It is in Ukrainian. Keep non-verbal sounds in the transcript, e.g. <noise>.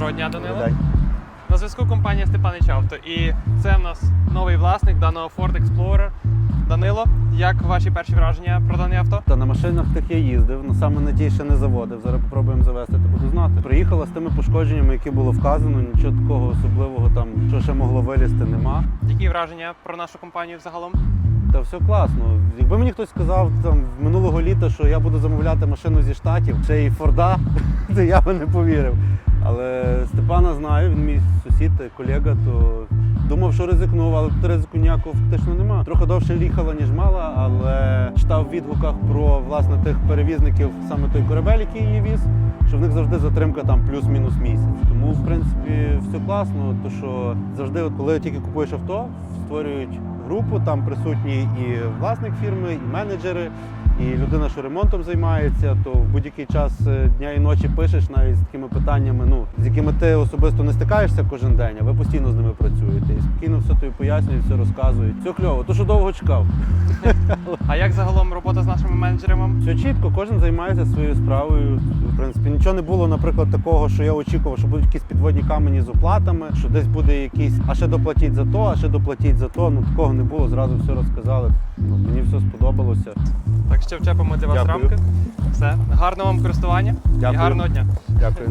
Доброго дня, Данило. На зв'язку компанія Степанич Авто. І це в нас новий власник даного Ford Explorer. Данило, як ваші перші враження про дане авто? Та на машинах тих я їздив, але саме на тій ще не заводив. Зараз попробуємо завести, то буду знати. Приїхала з тими пошкодженнями, які було вказано. Нічого такого особливого там, що ще могло вилізти, нема. Які враження про нашу компанію загалом? Та все класно. Якби мені хтось сказав там минулого літа, що я буду замовляти машину зі штатів, ще й Форда, <laughs> то я би не повірив. Але Степана знаю, він мій сусід, колега, то думав, що ризикнув, але тут ризику ніякого фактично немає. Трохи довше їхала, ніж мала, але читав в відгуках про власне тих перевізників, саме той корабель, який її віз, що в них завжди затримка там плюс-мінус місяць. Тому, в принципі, все класно, то що завжди, от коли тільки купуєш авто, створюють групу, там присутні і власник фірми, і менеджери, і людина, що ремонтом займається, то в будь-який час е, дня і ночі пишеш навіть з такими питаннями, ну з якими ти особисто не стикаєшся кожен день, а ви постійно з ними працюєте. Тобі пояснюють, все розказують. Все кльово, то що довго чекав. А як загалом робота з нашими менеджерами? Все чітко, кожен займається своєю справою. В принципі, нічого не було, наприклад, такого, що я очікував, що будуть якісь підводні камені з оплатами, що десь буде якийсь, а ще доплатіть за то, а ще доплатіть за то. Ну такого не було, зразу все розказали. Ну, мені все сподобалося. Так ще вчепимо для вас Дякую. рамки. Все. Гарного вам користування і гарного дня. Дякую.